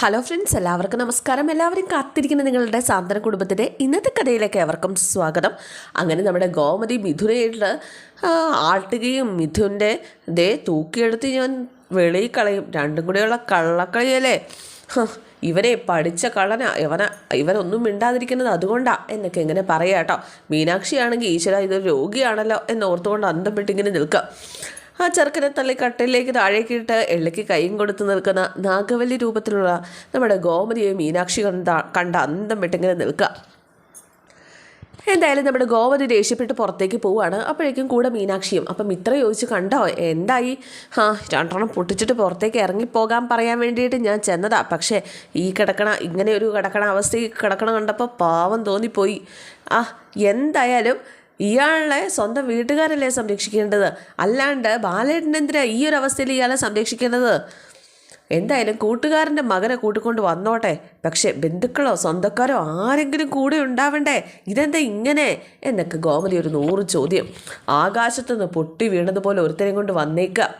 Hello friends എല്ലാവർക്കും നമസ്കാരം. എല്ലാവരും കാത്തിരിക്കുന്ന നിങ്ങളുടെ സാന്ത്വന കുടുംബത്തിന്റെ ഇന്നത്തെ കഥയിലേക്ക് അവർക്കും സ്വാഗതം. അങ്ങനെ നമ്മുടെ ഗോമതി മിഥുനയായിട്ട് ആ, ആട്ടുകയും മിഥുന്റെ ദേ തൂക്കിയെടുത്ത് ഞാൻ വെളിയിൽ കളയും. രണ്ടും കൂടെയുള്ള കള്ളക്കളിയല്ലേ? ഇവനെ പഠിച്ച കള്ളന ഇവന ഇവനൊന്നും മിണ്ടാതിരിക്കുന്നത് അതുകൊണ്ടാ എന്നൊക്കെ എങ്ങനെ പറയാം കേട്ടോ. മീനാക്ഷിയാണെങ്കിൽ ഈശ്വര ഇതൊരു രോഗിയാണല്ലോ എന്നോർത്തുകൊണ്ട് അന്തപ്പെട്ടിങ്ങനെ നിൽക്കുക ആ ചെറുക്കനെ തള്ളി കട്ടയിലേക്ക് താഴേക്കിട്ട് എള്ളിക്ക് കൈയും കൊടുത്ത് നിൽക്കുന്ന നാഗവല്ലി രൂപത്തിലുള്ള നമ്മുടെ ഗോമതിയെ മീനാക്ഷി കണ്ട കണ്ട അന്തം വിട്ടിങ്ങനെ നിൽക്കുക എന്തായാലും നമ്മുടെ ഗോവതി ദേഷ്യപ്പെട്ട് പുറത്തേക്ക് പോവുകയാണ് അപ്പോഴേക്കും കൂടെ മീനാക്ഷിയും. അപ്പം ഇത്ര ചോദിച്ച് കണ്ടോ? എന്തായി? ആ രണ്ടെണ്ണം പൊട്ടിച്ചിട്ട് പുറത്തേക്ക് ഇറങ്ങിപ്പോകാൻ പറയാൻ വേണ്ടിയിട്ട് ഞാൻ ചെന്നതാ. പക്ഷേ ഈ കിടക്കണ ഇങ്ങനെ ഒരു കിടക്കണ അവസ്ഥയിൽ കിടക്കണ കണ്ടപ്പോൾ പാവം തോന്നിപ്പോയി. ആ എന്തായാലും ഇയാളെ സ്വന്തം വീട്ടുകാരല്ലേ സംരക്ഷിക്കേണ്ടത്? അല്ലാണ്ട് ബാലേട്ടനെന്തിനാ ഈ ഒരു അവസ്ഥയിൽ ഇയാളെ സംരക്ഷിക്കേണ്ടത്? എന്തായാലും കൂട്ടുകാരന്റെ മകനെ കൂട്ടിക്കൊണ്ട് വന്നോട്ടെ. പക്ഷേ ബന്ധുക്കളോ സ്വന്തക്കാരോ ആരെങ്കിലും കൂടെ ഉണ്ടാവണ്ടേ? ഇതെന്താ ഇങ്ങനെ? എന്നൊക്കെ ഗോമതി ഒരു നൂറ് ചോദ്യം. ആകാശത്തുനിന്ന് പൊട്ടി വീണതുപോലെ ഒരുത്തരെയും കൊണ്ട് വന്നേക്കുക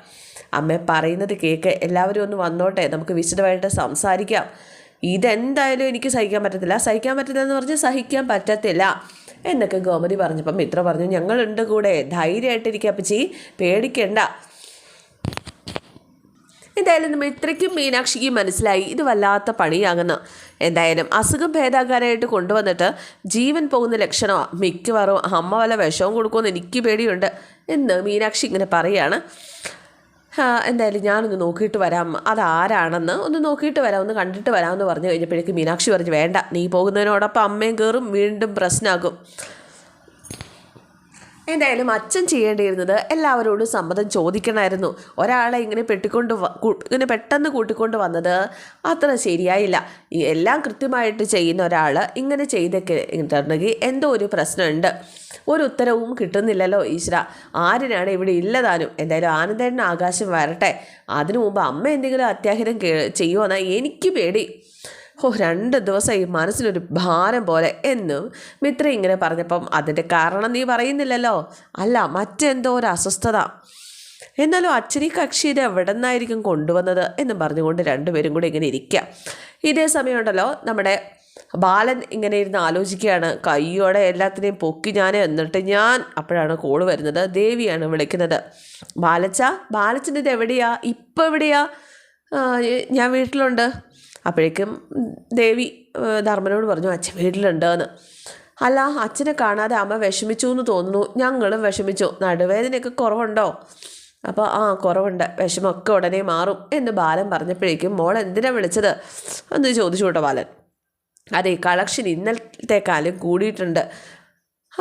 അമ്മ പറയുന്നത് കേക്ക് എല്ലാവരും ഒന്ന് വന്നോട്ടെ. നമുക്ക് വിശദമായിട്ട് സംസാരിക്കാം. ഇതെന്തായാലും എനിക്ക് സഹിക്കാൻ പറ്റത്തില്ല. സഹിക്കാൻ പറ്റില്ല എന്ന് പറഞ്ഞ് സഹിക്കാൻ പറ്റത്തില്ല എന്നൊക്കെ ഗോമതി പറഞ്ഞപ്പം മിത്ര പറഞ്ഞു ഞങ്ങളുണ്ട് കൂടെ. ധൈര്യമായിട്ടിരിക്കുക അപ്പച്ചി. പേടിക്കണ്ട. എന്തായാലും നമ്മൾ ഇത്രയ്ക്കും മീനാക്ഷിക്ക് മനസ്സിലായി. ഇത് വല്ലാത്ത പണിയാകുന്നു. എന്തായാലും അസുഖം ഭേദാക്കാനായിട്ട് കൊണ്ടുവന്നിട്ട് ജീവൻ പോകുന്ന ലക്ഷണമാണ് മിക്കവാറും അമ്മ വല്ല വിഷവും കൊടുക്കുമെന്ന് എനിക്ക് പേടിയുണ്ട് എന്ന് മീനാക്ഷി ഇങ്ങനെ പറയാണ്. ആ, എന്തായാലും ഞാനൊന്ന് നോക്കിയിട്ട് വരാം. അതാരാണെന്ന് ഒന്ന് നോക്കിയിട്ട് വരാം. ഒന്ന് കണ്ടിട്ട് വരാമെന്ന് പറഞ്ഞു കഴിഞ്ഞപ്പോഴേക്ക് മീനാക്ഷി പറഞ്ഞു വേണ്ട നീ പോകുന്നതിനോടൊപ്പം അമ്മയും കയറും വീണ്ടും പ്രശ്നമാകും എന്തായാലും അച്ഛൻ ചെയ്യേണ്ടിയിരുന്നത് എല്ലാവരോടും സമ്മതം ചോദിക്കണമായിരുന്നു. ഒരാളെ ഇങ്ങനെ പെട്ടിക്കൊണ്ട് ഇങ്ങനെ പെട്ടെന്ന് കൂട്ടിക്കൊണ്ട് വന്നത് അത്ര ശരിയായില്ല. എല്ലാം കൃത്യമായിട്ട് ചെയ്യുന്ന ഒരാൾ ഇങ്ങനെ ചെയ്തൊക്കെ ഇട്ടുണ്ടെങ്കിൽ എന്തോ ഒരു പ്രശ്നമുണ്ട്. ഒരു ഉത്തരവും കിട്ടുന്നില്ലല്ലോ ഈശ്വര. ആരിനാണ് ഇവിടെ ഇല്ലതാനും? എന്തായാലും ആനന്ദേട്ടൻ ആകാശം വരട്ടെ. അതിനു മുമ്പ് അമ്മ എന്തെങ്കിലും അത്യാഹിതം കേ ചെയ്യുമോന്നാ എനിക്ക് പേടി. ഓ രണ്ട് ദിവസമായി മനസ്സിനൊരു ഭാരം പോലെ എന്നും മിത്ര ഇങ്ങനെ പറഞ്ഞപ്പം അതിന്റെ കാരണം നീ പറയുന്നില്ലല്ലോ. അല്ല മറ്റെന്തോ ഒരു അസ്വസ്ഥത. എന്നാലും അച്ഛനി കക്ഷിയിൽ എവിടെ നിന്നായിരിക്കും കൊണ്ടുവന്നത് എന്നും പറഞ്ഞുകൊണ്ട് രണ്ടുപേരും കൂടി ഇങ്ങനെ ഇരിക്കുക. ഇതേ സമയമുണ്ടല്ലോ നമ്മുടെ ബാലൻ ഇങ്ങനെ ഇരുന്ന് ആലോചിക്കുകയാണ്. കയ്യോടെ എല്ലാത്തിനെയും പൊക്കി ഞാൻ എന്നിട്ട് ഞാൻ അപ്പോഴാണ് കോൾ വരുന്നത്. ദേവിയാണ് വിളിക്കുന്നത്. ബാലച്ച ബാലച്ചന്റെ ഇത് എവിടെയാ? ഇപ്പം എവിടെയാ? ഞാൻ വീട്ടിലുണ്ട്. അപ്പോഴേക്കും ദേവി ധർമ്മനോട് പറഞ്ഞു അച്ഛൻ വീട്ടിലുണ്ടെന്ന്. അല്ല അച്ഛനെ കാണാതെ അമ്മ വിഷമിച്ചു എന്ന് തോന്നുന്നു. ഞങ്ങളും വിഷമിച്ചു. നടുവേദനയൊക്കെ കുറവുണ്ടോ? അപ്പോൾ ആ കുറവുണ്ട്. വിഷമൊക്കെ ഉടനെ മാറും എന്ന് ബാലൻ പറഞ്ഞപ്പോഴേക്കും മോൾ എന്തിനാ വിളിച്ചത്? എന്ന് ചോദിച്ചു കേട്ടോ ബാലൻ. അതെ കളക്ഷൻ ഇന്നലത്തെക്കാളും കൂടിയിട്ടുണ്ട്.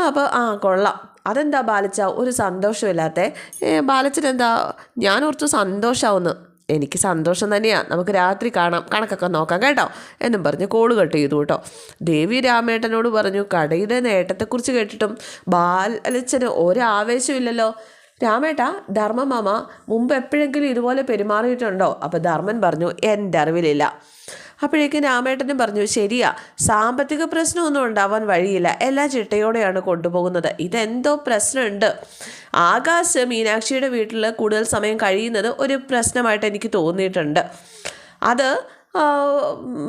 അപ്പോൾ ആ കൊള്ളാം. അതെന്താ ബാലച്ച? ഒരു സന്തോഷമില്ലാത്ത? ബാലച്ചൻ എന്താ ഞാൻ ഓർത്ത് സന്തോഷമാവുന്നു എനിക്ക് സന്തോഷം തന്നെയാണ് നമുക്ക് രാത്രി കാണാം. കണക്കൊക്കെ നോക്കാം കേട്ടോ. എന്നും പറഞ്ഞ് കോൾ കട്ട് ചെയ്തു കേട്ടോ. ദേവി രാമേട്ടനോട് പറഞ്ഞു കടയുടെ നേട്ടത്തെക്കുറിച്ച് കേട്ടിട്ടും ബാലച്ചന് ഒരാവേശമില്ലല്ലോ. രാമേട്ട ധർമ്മമാമ മുമ്പ് എപ്പോഴെങ്കിലും ഇതുപോലെ പെരുമാറിയിട്ടുണ്ടോ? അപ്പോൾ ധർമ്മൻ പറഞ്ഞു എന്റെ അറിവിലില്ല. അപ്പോഴേക്കും രാമേട്ടനും പറഞ്ഞു ശരിയാ സാമ്പത്തിക പ്രശ്നമൊന്നും ഉണ്ടാവാൻ വഴിയില്ല. എല്ലാ ചിട്ടയോടെയാണ് കൊണ്ടുപോകുന്നത്. ഇതെന്തോ പ്രശ്നമുണ്ട്. ആകാശ് മീനാക്ഷിയുടെ വീട്ടിൽ കൂടുതൽ സമയം കഴിയുന്നത് ഒരു പ്രശ്നമായിട്ട് എനിക്ക് തോന്നിയിട്ടുണ്ട്. അത്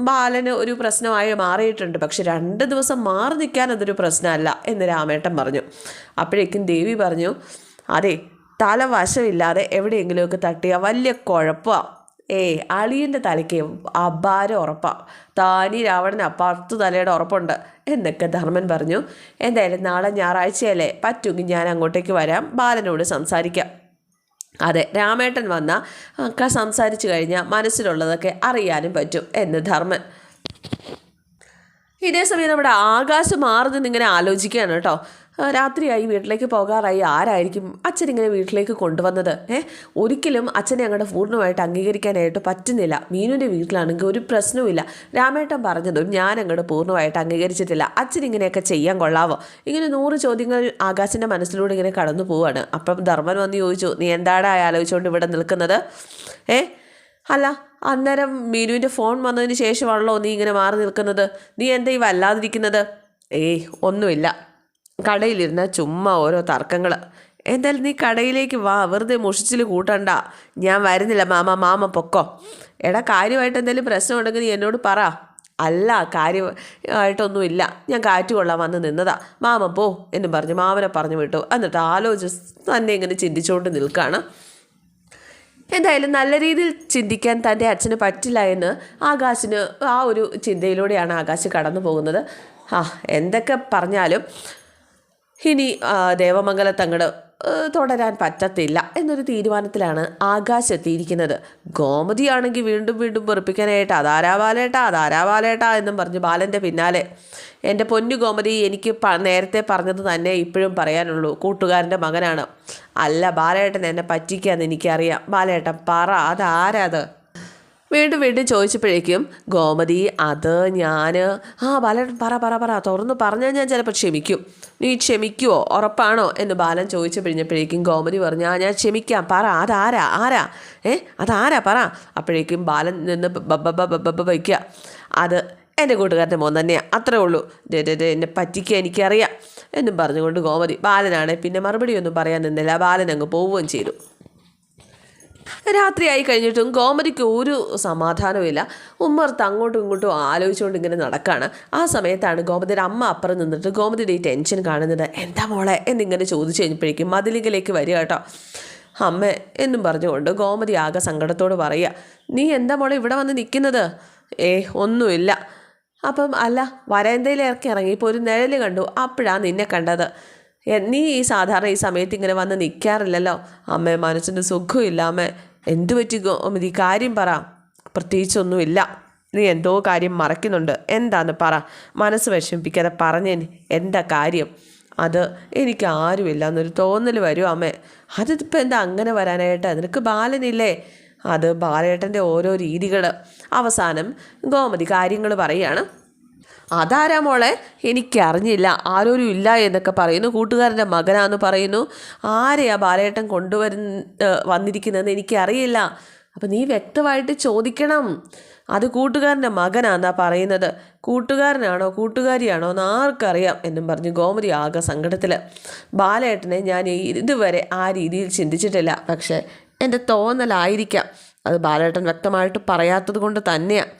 ബാലന് ഒരു പ്രശ്നമായി മാറിയിട്ടുണ്ട്. പക്ഷെ രണ്ട് ദിവസം മാറി നിൽക്കാൻ അതൊരു പ്രശ്നമല്ല എന്ന് രാമേട്ടൻ പറഞ്ഞു. അപ്പോഴേക്കും ദേവി പറഞ്ഞു അതെ തല വശമില്ലാതെ എവിടെയെങ്കിലുമൊക്കെ തട്ടിയ വലിയ കുഴപ്പമാണ് ഏയ് അളിയന്റെ തലയ്ക്ക് അപാരം ഉറപ്പാണ് താനി രാവണന് അപ്പുറത്ത് തലയുടെ ഉറപ്പുണ്ട്. എന്നൊക്കെ ധർമ്മൻ പറഞ്ഞു. എന്തായാലും നാളെ ഞായറാഴ്ചയല്ലേ? പറ്റുമെങ്കിൽ ഞാൻ അങ്ങോട്ടേക്ക് വരാം. ബാലനോട് സംസാരിക്കാം. അതെ രാമേട്ടൻ വന്ന ഒക്കെ സംസാരിച്ചു കഴിഞ്ഞാൽ മനസ്സിലുള്ളതൊക്കെ അറിയാനും പറ്റും എന്ന് ധർമ്മൻ. ഇതേ സമയം നമ്മുടെ ആകാശം മാറുന്നത് ഇങ്ങനെ ആലോചിക്കുകയാണ് കേട്ടോ. രാത്രിയായി വീട്ടിലേക്ക് പോകാറായി ആരായിരിക്കും അച്ഛൻ ഇങ്ങനെ വീട്ടിലേക്ക് കൊണ്ടുവന്നത്? ഏ ഒരിക്കലും അച്ഛനെ അങ്ങോട്ട് പൂർണമായിട്ട് അംഗീകരിക്കാനായിട്ട് പറ്റുന്നില്ല. മീനുവിന്റെ വീട്ടിലാണെങ്കിൽ ഒരു പ്രശ്നവുമില്ല. രാമേട്ടൻ പറഞ്ഞതും ഞാൻ അങ്ങോട്ട് പൂർണമായിട്ട് അംഗീകരിച്ചിട്ടില്ല. അച്ഛൻ ഇങ്ങനെയൊക്കെ ചെയ്യാൻ കൊള്ളാവോ? ഇങ്ങനെ നൂറ് ചോദ്യങ്ങൾ ആകാശിന്റെ മനസ്സിലൂടെ ഇങ്ങനെ കടന്നു പോവാണ്. അപ്പം ധർമ്മൻ വന്ന് ചോദിച്ചു നീ എന്താണ് ആലോചിച്ചുകൊണ്ട് ഇവിടെ നിൽക്കുന്നത്? ഏ അല്ല അന്നേരം മീനുവിന്റെ ഫോൺ വന്നതിന് ശേഷമാണല്ലോ നീ ഇങ്ങനെ മാറി നിൽക്കുന്നത്. നീ എന്താ ഈ വല്ലാതിരിക്കുന്നത്? ഏയ് ഒന്നുമില്ല. കടയിലിരുന്ന ചുമ്മാ ഓരോ തർക്കങ്ങൾ എന്തായാലും നീ കടയിലേക്ക് വാ വെറുതെ മുഷിച്ചിൽ കൂട്ടണ്ട. ഞാൻ വരുന്നില്ല മാമ മാമ പൊക്കോ. എടാ കാര്യമായിട്ട് എന്തെങ്കിലും പ്രശ്നം ഉണ്ടെങ്കിൽ നീ എന്നോട് പറ. അല്ല കാര്യമായിട്ടൊന്നുമില്ല. ഞാൻ കാറ്റ് കൊള്ളാൻ വന്ന് നിന്നതാ. മാമ പോ എന്ന് പറഞ്ഞു മാമനെ പറഞ്ഞു വിട്ടു. എന്നിട്ട് ആലോചിച്ച് തന്നെ ഇങ്ങനെ ചിന്തിച്ചുകൊണ്ട് നിൽക്കുകയാണ് എന്തായാലും നല്ല രീതിയിൽ ചിന്തിക്കാൻ തന്റെ അച്ഛന് പറ്റില്ല എന്ന് ആകാശിന് ആ ഒരു ചിന്തയിലൂടെയാണ് ആകാശ് കടന്നു പോകുന്നത് ആ എന്തൊക്കെ പറഞ്ഞാലും ഇനി ദേവമംഗല തങ്ങട് തുടരാൻ പറ്റത്തില്ല എന്നൊരു തീരുമാനത്തിലാണ് ആകാശ് എത്തിയിരിക്കുന്നത് ഗോമതിയാണെങ്കിൽ വീണ്ടും വീണ്ടും വെറുപ്പിക്കാനായിട്ട് അതാരാ ബാലേട്ടാ അതാരാ എന്നും പറഞ്ഞ് ബാലന്റെ പിന്നാലെ. എന്റെ പൊന്നു ഗോമതി എനിക്ക് നേരത്തെ പറഞ്ഞത് തന്നെ ഇപ്പോഴും പറയാനുള്ളൂ. കൂട്ടുകാരന്റെ മകനാണ്. അല്ല ബാലേട്ടൻ എന്നെ പറ്റിക്കാന്ന് എനിക്കറിയാം. ബാലേട്ടൻ പറ അതാരാ അത് വീണ്ടും വീണ്ടും ചോദിച്ചപ്പോഴേക്കും ഗോമതി അത് ഞാൻ ആ ബാലൻ പറ പറ പറ തുറന്ന് പറഞ്ഞാൽ ഞാൻ ചിലപ്പോൾ ക്ഷമിക്കും. നീ ക്ഷമിക്കുമോ ഉറപ്പാണോ? എന്ന് ബാലൻ ചോദിച്ചു ഗോമതി പറഞ്ഞു ആ ഞാൻ ക്ഷമിക്കാം. പറ അതാരാ ആരാ? ഏ അതാരാ പറ. അപ്പോഴേക്കും ബാലൻ നിന്ന് ബബ്ബ വയ്ക്കുക. അത് എന്റെ കൂട്ടുകാരന്റെ മോൻ തന്നെയാണ് അത്രേ ഉള്ളൂ. എന്നെ പറ്റിക്കുക എനിക്കറിയാം. എന്നും പറഞ്ഞുകൊണ്ട് ഗോമതി ബാലനാണ് പിന്നെ മറുപടിയൊന്നും പറയാൻ നിന്നില്ല. ബാലൻ അങ്ങ് പോവുകയും ചെയ്തു. രാത്രിയായി കഴിഞ്ഞിട്ടും ഗോമതിക്ക് ഒരു സമാധാനവുമില്ല. ഉമ്മർത്ത് അങ്ങോട്ടും ഇങ്ങോട്ടും ആലോചിച്ചുകൊണ്ട് ഇങ്ങനെ നടക്കുകയാണ് ആ സമയത്താണ് ഗോമതിയുടെ അമ്മ അപ്പുറം നിന്നിട്ട് ഗോമതിയുടെ ഈ ടെൻഷൻ കാണുന്നത്. എന്താ മോളെ? എന്നിങ്ങനെ ചോദിച്ചു കഴിഞ്ഞപ്പോഴേക്കും മതിലിങ്കിലേക്ക് വരിക കേട്ടോ. അമ്മ എന്നും പറഞ്ഞുകൊണ്ട് ഗോമതി ആകെ സങ്കടത്തോട് പറയുക. നീ എന്താ മോളെ ഇവിടെ വന്ന് നിൽക്കുന്നത്? ഏ ഒന്നുമില്ല. അപ്പം അല്ല വരന്തയിൽ ഇറക്കി ഇറങ്ങി ഇപ്പോൾ ഒരു നിഴൽ കണ്ടു. അപ്പോഴാണ് നിന്നെ കണ്ടത്. നീ ഈ സാധാരണ ഈ സമയത്ത് ഇങ്ങനെ വന്ന് നിൽക്കാറില്ലല്ലോ അമ്മേ മനസ്സിന് സുഖമില്ല അമ്മേ. എന്തു പറ്റി ഗോമതി കാര്യം പറ. പ്രത്യേകിച്ചൊന്നുമില്ല. നീ എന്തോ കാര്യം മറക്കുന്നുണ്ട് എന്താന്ന് പറ. മനസ്സ് വിഷമിപ്പിക്കാതെ പറഞ്ഞേന് എന്താ കാര്യം? അത് എനിക്ക് ആരുമില്ല എന്നൊരു തോന്നൽ വരും അമ്മേ. അതിപ്പോൾ എന്താ അങ്ങനെ വരാനായിട്ട്? നിനക്ക് ബാലനില്ലേ? അത് ബാലേട്ടന്റെ ഓരോ രീതികൾ അവസാനം ഗോമതി കാര്യങ്ങൾ പറയുകയാണ് അതാരാ മോളെ? എനിക്കറിഞ്ഞില്ല. ആരോരും ഇല്ല എന്നൊക്കെ പറയുന്നു. കൂട്ടുകാരന്റെ മകനാന്ന് പറയുന്നു. ആരെയാ ബാലേട്ടൻ കൊണ്ടുവരുന്ന വന്നിരിക്കുന്നതെന്ന് എനിക്കറിയില്ല. അപ്പം നീ വ്യക്തമായിട്ട് ചോദിക്കണം. അത് കൂട്ടുകാരന്റെ മകനാന്നാ പറയുന്നത്. കൂട്ടുകാരനാണോ കൂട്ടുകാരിയാണോ എന്ന് ആർക്കറിയാം എന്നും പറഞ്ഞ് ഗോമതി ആകെ സങ്കടത്തിൽ ബാലേട്ടനെ ഞാൻ ഇതുവരെ ആ രീതിയിൽ ചിന്തിച്ചിട്ടില്ല. പക്ഷേ എന്റെ തോന്നലായിരിക്കാം. അത് ബാലേട്ടൻ വ്യക്തമായിട്ട് പറയാത്തത് കൊണ്ട് തന്നെയാണ്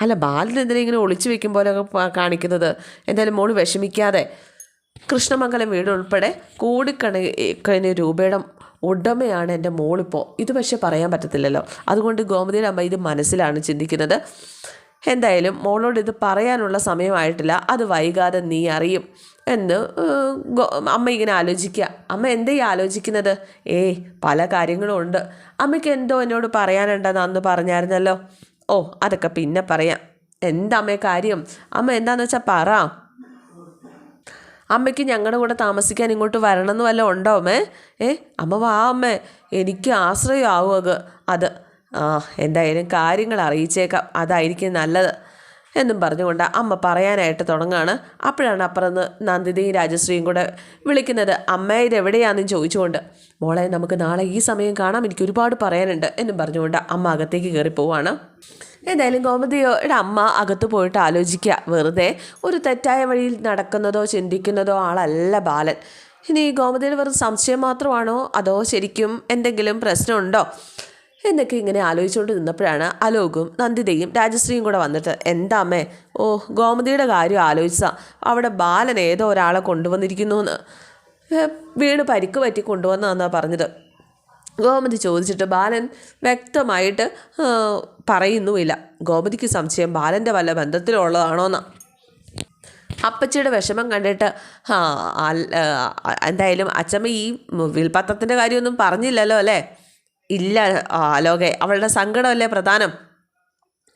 അല്ല ബാലൻ എന്തിനെ ഇങ്ങനെ ഒളിച്ചു വെക്കും പോലെയൊക്കെ കാണിക്കുന്നത്? എന്തായാലും മോൾ വിഷമിക്കാതെ. കൃഷ്ണമംഗലം വീട് ഉൾപ്പെടെ കോടിക്കണക്കിന് രൂപയുടെ ഉടമയാണ് എന്റെ മോളിപ്പോൾ ഇത് പക്ഷേ പറയാൻ പറ്റത്തില്ലല്ലോ. അതുകൊണ്ട് ഗോമതിയുടെ അമ്മ ഇത് മനസ്സിലാണ് ചിന്തിക്കുന്നത്. എന്തായാലും മോളോട് ഇത് പറയാനുള്ള സമയമായിട്ടില്ല. അത് വൈകാതെ നീ അറിയും. എന്ന് അമ്മ ഇങ്ങനെ ആലോചിക്കുക. അമ്മ എന്തേ ആലോചിക്കുന്നത്? ഏയ് പല കാര്യങ്ങളും ഉണ്ട്. അമ്മയ്ക്ക് എന്തോ എന്നോട് പറയാനുണ്ടെന്ന് അന്ന് പറഞ്ഞായിരുന്നല്ലോ. ഓ അതൊക്കെ പിന്നെ പറയാം. എന്താ അമ്മേ കാര്യം? അമ്മ എന്താന്ന് വെച്ചാൽ പറ. അമ്മയ്ക്ക് ഞങ്ങളുടെ കൂടെ താമസിക്കാൻ ഇങ്ങോട്ട് വരണമെന്ന് വല്ലതും ഉണ്ടോ അമ്മേ? ഏ അമ്മ വാ അമ്മേ. എനിക്ക് ആശ്രയമാവും അത് അത് ആ എന്തായാലും കാര്യങ്ങൾ അറിയിച്ചേക്കാം. അതായിരിക്കും നല്ലത്. എന്നും പറഞ്ഞുകൊണ്ട് അമ്മ പറയാനായിട്ട് തുടങ്ങുകയാണ് അപ്പോഴാണ് അപ്പുറന്ന് നന്ദിതയും രാജശ്രീയും കൂടെ വിളിക്കുന്നത് അമ്മ ഇത് എവിടെയാണെന്ന് ചോദിച്ചുകൊണ്ട് മോളെ നമുക്ക് നാളെ ഈ സമയം കാണാം. എനിക്ക് ഒരുപാട് പറയാനുണ്ട് എന്നും പറഞ്ഞുകൊണ്ട് അമ്മ അകത്തേക്ക് കയറി പോവാണ്. എന്തായാലും ഗോമതിയുടെ അമ്മ അകത്ത് പോയിട്ട് ആലോചിക്കുക. വെറുതെ ഒരു തെറ്റായ വഴിയിൽ നടക്കുന്നതോ ചിന്തിക്കുന്നതോ ആളല്ല ബാലൻ. ഇനി ഗോമതിയുടെ വെറും സംശയം മാത്രമാണോ? അതോ ശരിക്കും എന്തെങ്കിലും പ്രശ്നമുണ്ടോ? എന്നൊക്കെ ഇങ്ങനെ ആലോചിച്ചുകൊണ്ട് നിന്നപ്പോഴാണ് അലോകും നന്ദിതയും രാജശ്രീയും കൂടെ വന്നിട്ട് എന്താ അമ്മേ? ഓ ഗോമതിയുടെ കാര്യം ആലോചിച്ചാ. അവിടെ ബാലൻ ഏതോ ഒരാളെ കൊണ്ടുവന്നിരിക്കുന്നു എന്ന് വീണ് പരിക്ക് പറ്റി കൊണ്ടുവന്നതെന്നാണ് പറഞ്ഞത്. ഗോമതി ചോദിച്ചിട്ട് ബാലൻ വ്യക്തമായിട്ട് പറയുന്നുമില്ല. ഗോമതിക്ക് സംശയം ബാലന്റെ വല്ല ബന്ധത്തിലുള്ളതാണോന്നാ? അപ്പച്ചിയുടെ വിഷമം കണ്ടിട്ട് ആ, എന്തായാലും അച്ചമ്മ ഈ വിൽപത്രത്തിന്റെ കാര്യമൊന്നും പറഞ്ഞില്ലല്ലോ അല്ലേ? ഇല്ല ആലോകെ ലോകെ. അവളുടെ സങ്കടമല്ലേ പ്രധാനം?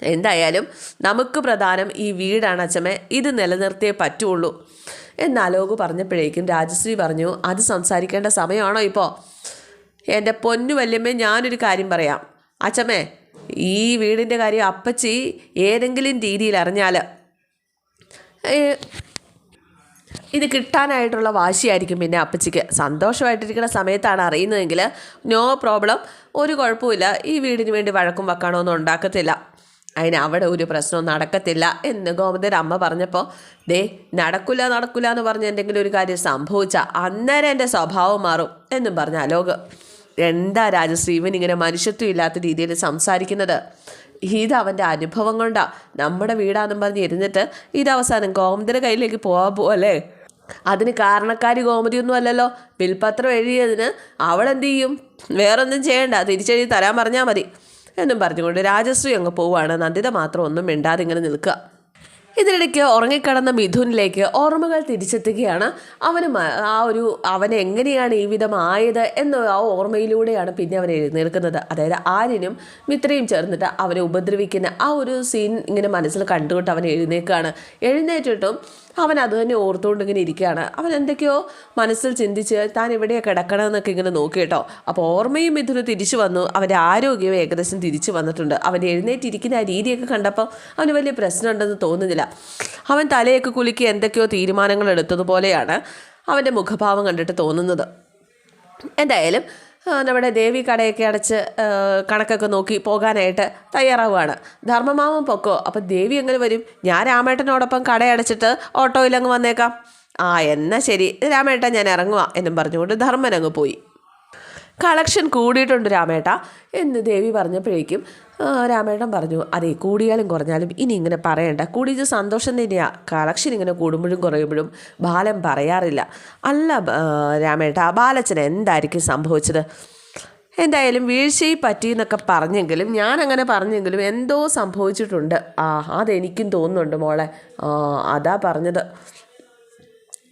എന്തായാലും നമുക്ക് പ്രധാനം ഈ വീടാണ് അച്ഛമ്മേ. ഇത് നിലനിർത്തിയേ പറ്റുള്ളൂ. എന്ന് അലോക് പറഞ്ഞപ്പോഴേക്കും രാജശ്രീ പറഞ്ഞു അത് സംസാരിക്കേണ്ട സമയമാണോ ഇപ്പോൾ എന്റെ പൊന്നു വല്യമ്മേ ഞാനൊരു കാര്യം പറയാം. അച്ഛമ്മേ ഈ വീടിന്റെ കാര്യം അപ്പച്ചി ഏതെങ്കിലും രീതിയിൽ അറിഞ്ഞാൽ ഇത് കിട്ടാനായിട്ടുള്ള വാശിയായിരിക്കും പിന്നെ അപ്പച്ചിക്ക്. സന്തോഷമായിട്ടിരിക്കുന്ന സമയത്താണ് അറിയുന്നതെങ്കിൽ നോ പ്രോബ്ലം ഒരു കുഴപ്പമില്ല ഈ വീടിന് വേണ്ടി വഴക്കും വക്കാണോ ഉണ്ടാക്കത്തില്ല. അതിന് അവിടെ ഒരു പ്രശ്നവും നടക്കത്തില്ല എന്ന് ഗോമതിയുടെ അമ്മ പറഞ്ഞപ്പോൾ ദേ നടക്കില്ല നടക്കില്ല എന്ന് പറഞ്ഞ് എന്തെങ്കിലും ഒരു കാര്യം സംഭവിച്ചാൽ അന്നേരം എന്റെ സ്വഭാവം മാറും എന്നും പറഞ്ഞ അലോക്. എന്താ രാജശ്രീവൻ ഇങ്ങനെ മനുഷ്യത്വം ഇല്ലാത്ത രീതിയിൽ സംസാരിക്കുന്നത്? ഇത് അവന്റെ അനുഭവം കൊണ്ടാണ് നമ്മുടെ വീടാണെന്നും പറഞ്ഞ് ഇരുന്നിട്ട് ഇത് അവസാനം ഗോമതിയുടെ കയ്യിലേക്ക് പോകാൻ പോവല്ലേ അതിന് കാരണക്കാരി ഗോമതിയൊന്നും അല്ലല്ലോ. ബിൽപത്രം എഴുതിയതിന് അവളെന്ത് ചെയ്യും? വേറൊന്നും ചെയ്യണ്ട. തിരിച്ചെഴുതി തരാൻ പറഞ്ഞാൽ മതി. എന്നും പറഞ്ഞുകൊണ്ട് രാജശ്രീ അങ്ങ് പോവുകയാണ് നന്ദിത മാത്രം ഒന്നും മിണ്ടാതെ ഇങ്ങനെ നിൽക്കുക. ഇതിനിടയ്ക്ക് ഉറങ്ങിക്കിടന്ന മിഥുനിലേക്ക് ഓർമ്മകൾ തിരിച്ചെത്തുകയാണ്. അവന് ആ ഒരു അവൻ എങ്ങനെയാണ് ഈ വിധമായത് എന്ന ആ ഓർമ്മയിലൂടെയാണ് പിന്നെ അവൻ എഴുന്നേൽക്കുന്നത്. അതായത് ആര്യനും മിത്രയും ചേർന്നിട്ട് അവനെ ഉപദ്രവിക്കുന്ന ആ ഒരു സീൻ ഇങ്ങനെ മനസ്സിൽ കണ്ടുകൊണ്ട് അവൻ എഴുന്നേൽക്കുകയാണ്. എഴുന്നേറ്റിട്ടും അവൻ അത് തന്നെ ഓർത്തുകൊണ്ട് ഇങ്ങനെ ഇരിക്കുകയാണ്. അവൻ എന്തൊക്കെയോ മനസ്സിൽ ചിന്തിച്ച് താൻ എവിടെയാണ് കിടക്കണമെന്നൊക്കെ ഇങ്ങനെ നോക്കി കേട്ടോ. അപ്പോൾ ഓർമ്മയും മിഥുന് തിരിച്ചു വന്നു. അവന്റെ ആരോഗ്യവും ഏകദേശം തിരിച്ചു വന്നിട്ടുണ്ട്. അവൻ എഴുന്നേറ്റിരിക്കുന്ന ആ രീതിയൊക്കെ കണ്ടപ്പോൾ അവന് വലിയ പ്രശ്നമുണ്ടെന്ന് തോന്നുന്നില്ല. അവൻ തലയൊക്കെ കുലുക്കി എന്തൊക്കെയോ തീരുമാനങ്ങൾ എടുത്തതുപോലെയാണ് അവന്റെ മുഖഭാവം കണ്ടിട്ട് തോന്നുന്നത്. എന്തായാലും നമ്മുടെ ദേവി കടയൊക്കെ അടച്ച് കണക്കൊക്കെ നോക്കി പോകാനായിട്ട് തയ്യാറാവുകയാണ്. ധർമ്മമാവും പൊക്കോ അപ്പം ദേവി എങ്ങനെ വരും? ഞാൻ രാമേട്ടനോടൊപ്പം കടയടച്ചിട്ട് ഓട്ടോയിലങ്ങ് വന്നേക്കാം. ആ എന്നാൽ ശരി. രാമേട്ടൻ ഞാൻ ഇറങ്ങുക എന്നും പറഞ്ഞുകൊണ്ട് ധർമ്മൻ അങ്ങ് പോയി. കളക്ഷൻ കൂടിയിട്ടുണ്ട് രാമേട്ട എന്ന് ദേവി പറഞ്ഞപ്പോഴേക്കും രാമേട്ടൻ പറഞ്ഞു അതെ കൂടിയാലും കുറഞ്ഞാലും ഇനി ഇങ്ങനെ പറയണ്ട. കൂടിയത് സന്തോഷം തന്നെയാണ് കളക്ഷൻ ഇങ്ങനെ കൂടുമ്പോഴും കുറയുമ്പോഴും ബാലൻ പറയാറില്ല. അല്ല രാമേട്ട ബാലച്ചന് എന്തായിരിക്കും സംഭവിച്ചത്? എന്തായാലും വീഴ്ചയിൽ പറ്റി എന്നൊക്കെ പറഞ്ഞെങ്കിലും ഞാൻ അങ്ങനെ പറഞ്ഞെങ്കിലും എന്തോ സംഭവിച്ചിട്ടുണ്ട്. ആ അതെനിക്കും തോന്നുന്നുണ്ട് മോളെ. അതാ പറഞ്ഞത്.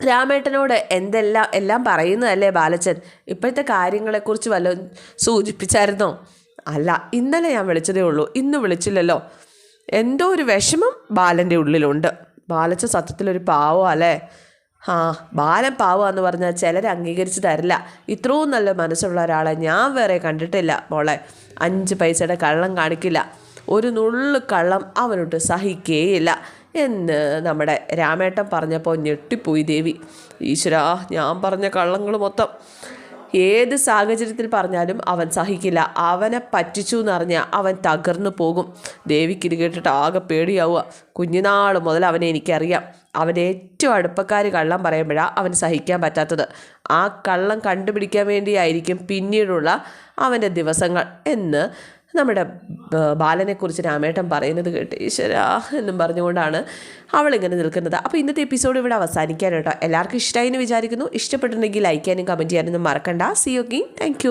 രാമേട്ടനോട് എന്തെല്ലാം എല്ലാം പറയുന്നതല്ലേ ബാലച്ചൻ? ഇപ്പോഴത്തെ കാര്യങ്ങളെക്കുറിച്ച് വല്ലതും സൂചിപ്പിച്ചായിരുന്നോ? അല്ല ഇന്നലെ ഞാൻ വിളിച്ചതേ ഉള്ളൂ. ഇന്ന് വിളിച്ചില്ലല്ലോ. എന്തോ ഒരു വിഷമം ബാലന്റെ ഉള്ളിലുണ്ട്. ബാലച്ചൻ സത്യത്തിലൊരു പാവം അല്ലേ? ആ ബാലൻ പാവം പറഞ്ഞാൽ ചിലർ അംഗീകരിച്ച് തരില്ല. ഇത്രയും നല്ല മനസ്സുള്ള ഒരാളെ ഞാൻ വേറെ കണ്ടിട്ടില്ല മോളെ. അഞ്ച് പൈസയുടെ കള്ളം കാണിക്കില്ല. ഒരു നുള്ളു കള്ളം അവനോട്ട് സഹിക്കേയില്ല. എന്ന് നമ്മുടെ രാമേട്ടൻ പറഞ്ഞപ്പോൾ ഞെട്ടിപ്പോയി ദേവി. ഈശ്വരാ ഞാൻ പറഞ്ഞ കള്ളങ്ങൾ മൊത്തം. ഏത് സാഹചര്യത്തിൽ പറഞ്ഞാലും അവൻ സഹിക്കില്ല. അവനെ പറ്റിച്ചു എന്നറിഞ്ഞാൽ അവൻ തകർന്നു പോകും. ദേവിക്ക് ഇത് കേട്ടിട്ട് ആകെ പേടിയാവുക. കുഞ്ഞുനാൾ മുതൽ അവനെ എനിക്കറിയാം. അവന്റെ ഏറ്റവും അടുപ്പക്കാർ കള്ളം പറയുമ്പോഴാണ് അവൻ സഹിക്കാൻ പറ്റാത്തത്. ആ കള്ളം കണ്ടുപിടിക്കാൻ വേണ്ടിയായിരിക്കും പിന്നീടുള്ള അവന്റെ ദിവസങ്ങൾ എന്ന് നമ്മുടെ ബാലനെക്കുറിച്ച് രാമേട്ടൻ പറയുന്നത് കേട്ട് ഈശ്വരാ എന്നും പറഞ്ഞുകൊണ്ടാണ് അവളിങ്ങനെ നിൽക്കുന്നത്. അപ്പോൾ ഇന്നത്തെ എപ്പിസോഡ് ഇവിടെ അവസാനിക്കാൻ കേട്ടോ. എല്ലാവർക്കും ഇഷ്ടമായി എന്ന് വിചാരിക്കുന്നു. ഇഷ്ടപ്പെട്ടിട്ടുണ്ടെങ്കിൽ ലൈക്ക് ചെയ്യാനും കമന്റ് ചെയ്യാനൊന്നും മറക്കണ്ട. C okay thank